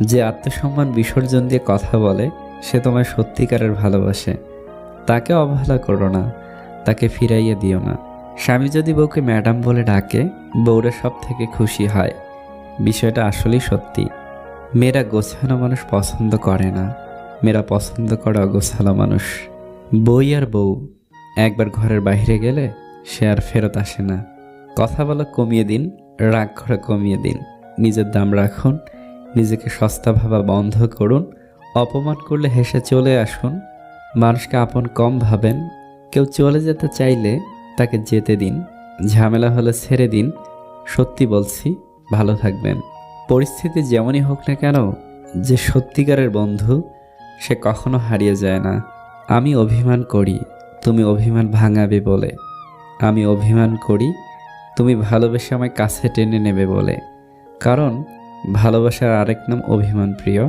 যে আত্মসম্মান বিসর্জন দিয়ে কথা বলে, সে তোমায় সত্যিকারের ভালোবাসে। তাকে অবহেলা করো না, তাকে ফিরাইয়ে দিও না। স্বামী যদি বউকে ম্যাডাম বলে ডাকে, বউরা সব থেকে খুশি হয়। বিষয়টা আসলেই সত্যি। মেয়েরা গোছানো মানুষ পছন্দ করে না। মেয়েরা পছন্দ করে অগোছালো মানুষ। বই আর বউ, একবার ঘরের বাইরে গেলে সে আর ফেরত আসে না। কথা বলা কমিয়ে দিন, রাগ করা কমিয়ে দিন। নিজের দাম রাখুন নিজেকে সস্তা ভাবা বন্ধ করুন, অপমান করলে হেসে চলে আসুন। মানুষকে আপন কম ভাবেন, কেউ চলে যেতে চাইলে তাকে যেতে দিন, ঝামেলা হলে ছেড়ে দিন। সত্যি বলছি, ভালো থাকবেন। পরিস্থিতি যেমনই হোক না কেন, যে সত্যিকারের বন্ধু, সে কখনো হারিয়ে যায় না। আমি অভিমান করি, তুমি অভিমান ভাঙাবে বলে। আমি অভিমান করি, তুমি ভালোবেসে আমায় কাছে টেনে নেবে বলে। কারণ ভালোবাসার আরেক নাম অভিমান প্রিয়।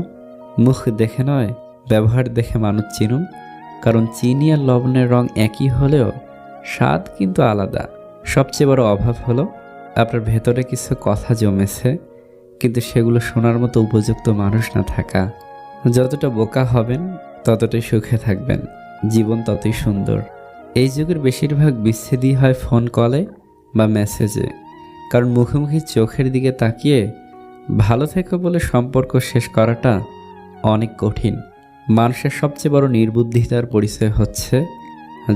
মুখ দেখে নয়, ব্যবহার দেখে মানুষ চিনুন। কারণ চিনি আর লবণের রং একই হলেও স্বাদ কিন্তু আলাদা। সবচেয়ে বড় অভাব হলো আপনার ভেতরে কিছু কথা জমেছে, কিন্তু সেগুলো শোনার মতো উপযুক্ত মানুষ না থাকা। যতটা বোকা হবেন, ততটাই সুখে থাকবেন। জীবন ততই সুন্দর। এই যুগের বেশিরভাগ বিচ্ছেদই হয় ফোন কলে বা মেসেজে। কারণ মুখোমুখি চোখের দিকে তাকিয়ে ভালো থেকো বলে সম্পর্ক শেষ করাটা অনেক কঠিন। মানুষের সবচেয়ে বড় নির্বুদ্ধিতার পরিচয় হচ্ছে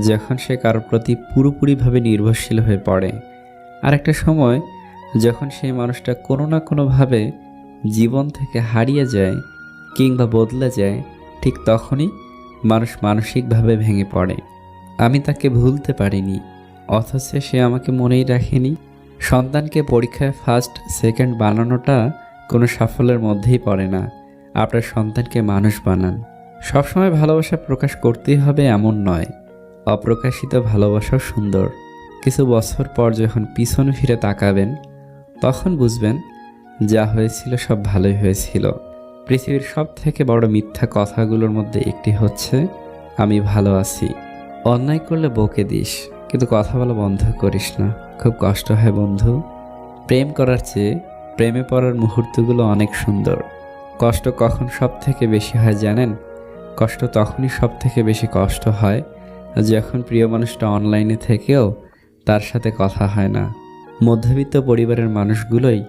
যখন সে কারোর প্রতি পুরোপুরিভাবে নির্ভরশীল হয়ে পড়ে। আর একটা সময় যখন সেই মানুষটা কোনো না কোনোভাবে জীবন থেকে হারিয়ে যায় কিংবা বদলে যায়, ঠিক তখনই মানুষ মানসিকভাবে ভেঙে পড়ে। আমি তাকে ভুলতে পারিনি, অথচ সে আমাকে মনেই রাখেনি। সন্তানকে পরীক্ষায় ফার্স্ট সেকেন্ড বানানোটা কোনো সাফল্যের মধ্যেই পড়ে না। আপনার সন্তানকে মানুষ বানান। সবসময় ভালোবাসা প্রকাশ করতেই হবে এমন নয়। অপ্রকাশিত ভালোবাসাও সুন্দর। কিছু বছর পর যখন পিছন ফিরে তাকাবেন, তখন বুঝবেন, যা হয়েছিল সব ভালোই হয়েছিল। পৃথিবীর সব থেকে বড় মিথ্যা কথাগুলোর মধ্যে একটি হচ্ছে, আমি ভালো আছি। অন্যায় করলে বকে দিস, কিন্তু কথা বলা বন্ধ করিস না। খুব কষ্ট হয় বন্ধু। প্রেম করার চেয়ে প্রেমে পড়ার মুহূর্তগুলো অনেক সুন্দর। কষ্ট কখন সব থেকে বেশি হয় জানেন? কষ্ট তখনই সব থেকে বেশি কষ্ট হয় যখন প্রিয় মানুষটা অনলাইনে থেকেও তার সাথে কথা হয় না। মধ্যবিত্ত পরিবারের মানুষগুলোই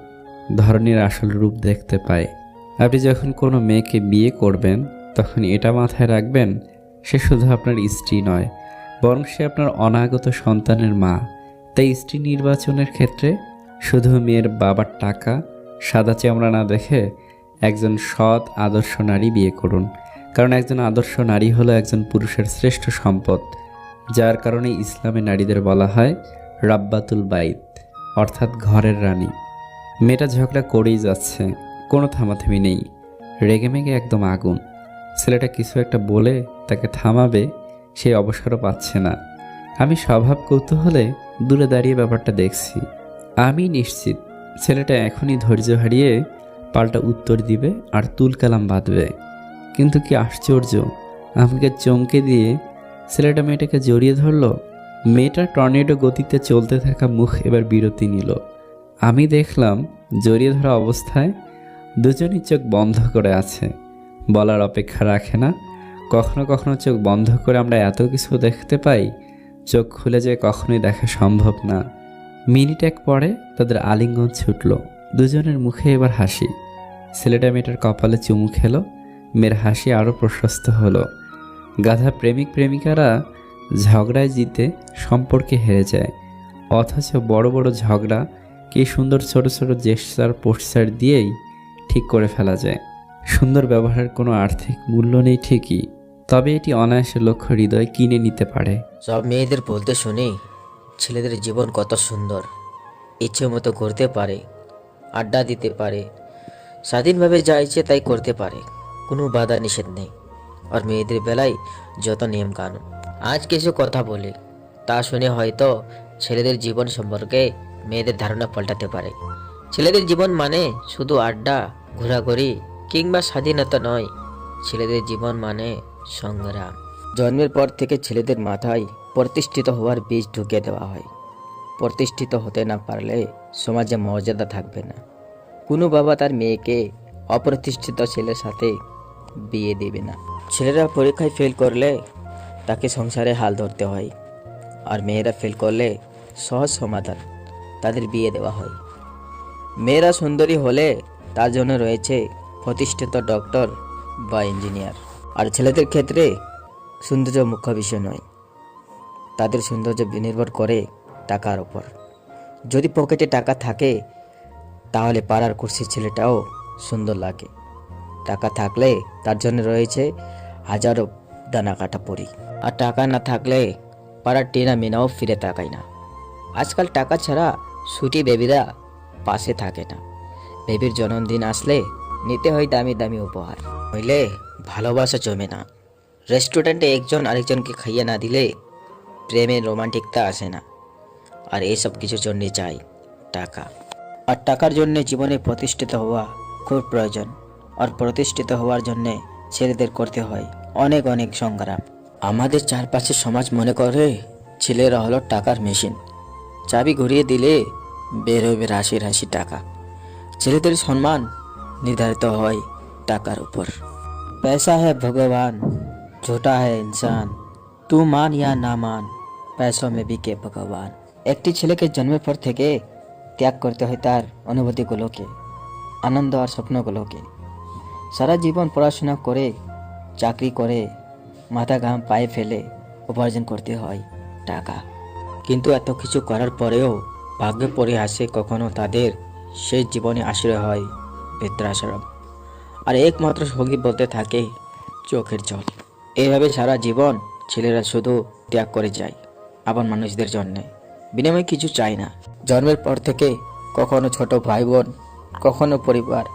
ধরনের আসল রূপ দেখতে পায়। আপনি যখন কোনো মেয়েকে বিয়ে করবেন তখন এটা মাথায় রাখবেন, সে শুধু আপনার স্ত্রী নয়, বরং সে আপনার অনাগত সন্তানের মা। তাই স্ত্রী নির্বাচনের ক্ষেত্রে শুধু মেয়ের বাবার টাকা, সাদা চামড়া না দেখে একজন সৎ আদর্শ নারী বিয়ে করুন। কারণ একজন আদর্শ নারী হলো একজন পুরুষের শ্রেষ্ঠ সম্পদ, যার কারণে ইসলামে নারীদের বলা হয় রাব্বাতুল বাইত, অর্থাৎ ঘরের রানী। মেয়েটা ঝগড়া করেই যাচ্ছে, কোনো থামাথামি নেই। রেগেমেগে একদম আগুন। ছেলেটা কিছু একটা বলে তাকে থামাবে, সে অবসরও পাচ্ছে না। আমি স্বভাব কৌতূহলে দূরে দাঁড়িয়ে ব্যাপারটা দেখছি। আমি নিশ্চিত, ছেলেটা এখনই ধৈর্য হারিয়ে পাল্টা উত্তর দিবে আর তুল কালাম বাঁধবে। কিন্তু কি আশ্চর্য, আমাকে চমকে দিয়ে ছেলেটা মেয়েটাকে জড়িয়ে ধরলো। মেয়েটা টর্নেডো গতিতে চলতে থাকা মুখ এবার বিরতি নিল। আমি দেখলাম জড়িয়ে ধরা অবস্থায় দুজনই চোখ বন্ধ করে আছে। বলার অপেক্ষা রাখে না। কখনো কখনো চোখ বন্ধ করে আমরা এত কিছু দেখতে পাই, চোখ খুলে যায় কখনোই দেখা সম্ভব না। মিনিট এক পরে তাদের আলিঙ্গন ছুটল। দুজনের মুখে এবার হাসি। ছেলেটা মেয়েটার কপালে চুমু খেলো। মেয়ের হাসি আরও প্রশস্ত হলো। গাধা প্রেমিক প্রেমিকারা ঝগড়ায় জিতে সম্পর্কে হেরে যায়। অথচ বড় বড় ঝগড়া কি সুন্দর ছোট ছোট জেস্টার পোস্টার দিয়েই ঠিক করে ফেলা যায়। সুন্দর ব্যবহারের কোনো আর্থিক মূল্য নেই ঠিকই। তবে এটি অনায়াসে লক্ষ্য হৃদয় কিনে নিতে পারে। সব মেয়েদের বলতে শুনি ছেলেদের জীবন কত সুন্দর। ইচ্ছে মতো করতে পারে, আড্ডা দিতে পারে, স্বাধীনভাবে যা ইচ্ছে তাই করতে পারে, কোনো বাধা নিষেধ নেই। আর মেয়েদের বেলায় যত নিয়ম কানুন আজ কিছু কথা বলি, তা শুনে হয়তো ছেলেদের জীবন সম্পর্কে মেয়েদের ধারণা পাল্টাতে পারে। ছেলেদের জীবন মানে শুধু আড্ডা, ঘোরাঘুরি কিংবা স্বাধীনতা নয়, ছেলেদের জীবন মানে সংগ্রাম। জন্মের পর থেকে ছেলেদের মাথায় প্রতিষ্ঠিত হওয়ার বীজ ঢুকিয়ে দেওয়া হয়। প্রতিষ্ঠিত হতে না পারলে সমাজে মর্যাদা থাকবে না। কোনো বাবা তার মেয়েকে অপ্রতিষ্ঠিত ছেলের সাথে বিয়ে দেবে না। ছেলেরা পরীক্ষায় ফেল করলে তাকে সংসারে হাল ধরতে হয় আর মেয়েরা ফেল করলে সহজ সমাধান তাদের বিয়ে দেওয়া হয়। মেয়েরা সুন্দরী হলে তার জন্য রয়েছে প্রতিষ্ঠিত ডক্টর বা ইঞ্জিনিয়ার আর ছেলেদের ক্ষেত্রে সৌন্দর্য মুখ্য বিষয় নয়। তাদের সৌন্দর্য নির্ভর করে টাকার উপর। যদি পকেটে টাকা থাকে, তাহলে পাড়ার কুর্সির ছেলেটাও সুন্দর লাগে। টাকা থাকলে তার জন্য রয়েছে হাজারো দানা কাটা পরি। আর টাকা না থাকলে পাড়ার টেনা মেনাও ফিরে তাকায় না। আজকাল টাকা ছাড়া ছুটি বেবিরা পাশে থাকে না। বেবির জন্মদিন আসলে নিতে হয় দামি দামি উপহার। হইলে ভালোবাসা জমে না। রেস্টুরেন্টে একজন আরেকজনকে খাইয়ে না দিলে প্রেমের রোমান্টিকতা আসে না আর এইসব কিছুর জন্যে চাই টাকা আর টাকার জন্য জীবনে প্রতিষ্ঠিত হওয়া খুব প্রয়োজন আর প্রতিষ্ঠিত হওয়ার জন্যে ছেলেদের করতে হয় অনেক অনেক সংগ্রাম আমাদের চারপাশে সমাজ মনে করে ছেলেরা হলো টাকার মেশিন চাবি ঘুরিয়ে দিলে বের হবে রাশি রাশি টাকা ছেলেদের সম্মান নির্ধারিত হয় টাকার উপর पैसा है भगवान झूठा है इंसान तू মান या না মান पैसों में বিকে ভগবান একটি ছেলেকে জন্মের পর থেকে ত্যাগ করতে হয় তার অনুভূতিগুলোকে আনন্দ আর স্বপ্নগুলোকে সারা জীবন পড়াশোনা করে চাকরি করে মাথা ঘাম পায়ে ফেলে উপার্জন করতে হয় টাকা কিন্তু এত কিছু করার পরেও ভাগ্যে পড়ে আসে কখনো তাদের শেষ জীবনে আশ্রয় হয় বৃদ্ধাশ্রম আর একমাত্র সঙ্গী বলতে থাকে চোখের জল এইভাবে সারা জীবন ছেলেরা শুধু ত্যাগ করে যায় আবার মানুষদের জন্যে। বিনিময়ে কিছু চাই না। জন্মের পর থেকে কখনো ছোট ভাই বোন কখনো পরিবার,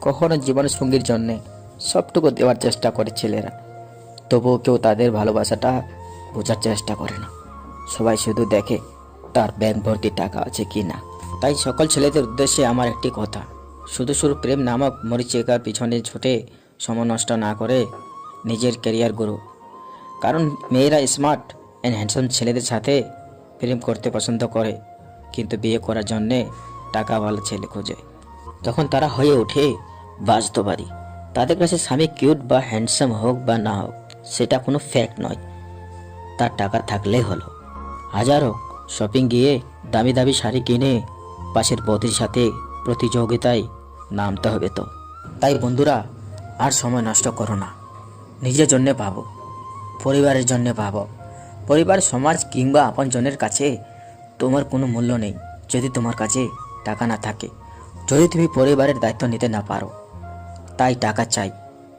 কখনো জীবন সঙ্গীর জন্যে সবটুকু দেওয়ার চেষ্টা করে ছেলেরা। তবুও কেউ তাদের ভালোবাসাটা বোঝার চেষ্টা করে না। সবাই শুধু দেখে তার ব্যাংক ভর্তি টাকা আছে কি না তাই সকল ছেলেদের উদ্দেশ্যে আমার একটি কথা। শুধু শুধু প্রেম নামক মরিচিকার পিছনে ছুটে সময় নষ্ট না করে নিজের ক্যারিয়ার গুরু কারণ মেয়েরা স্মার্ট অ্যান্ড হ্যান্ডসাম ছেলেদের সাথে প্রেম করতে পছন্দ করে, কিন্তু বিয়ে করার জন্যে টাকাওয়ালা ছেলে খোঁজে। তখন তারা হয়ে ওঠে বাস্তবাদী তাদের কাছে স্বামী কিউট বা হ্যান্ডসাম হোক বা না হোক, সেটা কোনো ফ্যাক্ট নয়। তার টাকা থাকলেই হলো। হাজারো শপিং গিয়ে দামি দামি শাড়ি কিনে পাশের বৌদির সাথে প্রতিযোগিতায় নামতে হবে তো। তাই বন্ধুরা, আর সময় নষ্ট করো না। নিজের জন্যে ভাবো, পরিবারের জন্যে ভাবো। পরিবার, সমাজ কিংবা আপনজনের কাছে তোমার কোনো মূল্য নেই, যদি তোমার কাছে টাকা না থাকে। যদি তুমি পরিবারের দায়িত্ব নিতে না পারো, তাই টাকা চাই।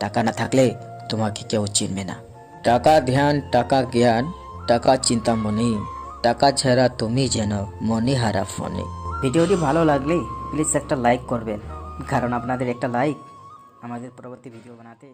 টাকা না থাকলে তোমাকে কেউ চিনবে না। টাকা ধ্যান, টাকা জ্ঞান, টাকা চিন্তামণি টাকা ছাড়া তুমি যেন মনে হারা ফোনে। ভিডিওটি ভালো লাগলে প্লিজ একটা লাইক করবেন, কারণ আপনাদের একটা লাইক আমাদের পরবর্তী ভিডিও বানাতে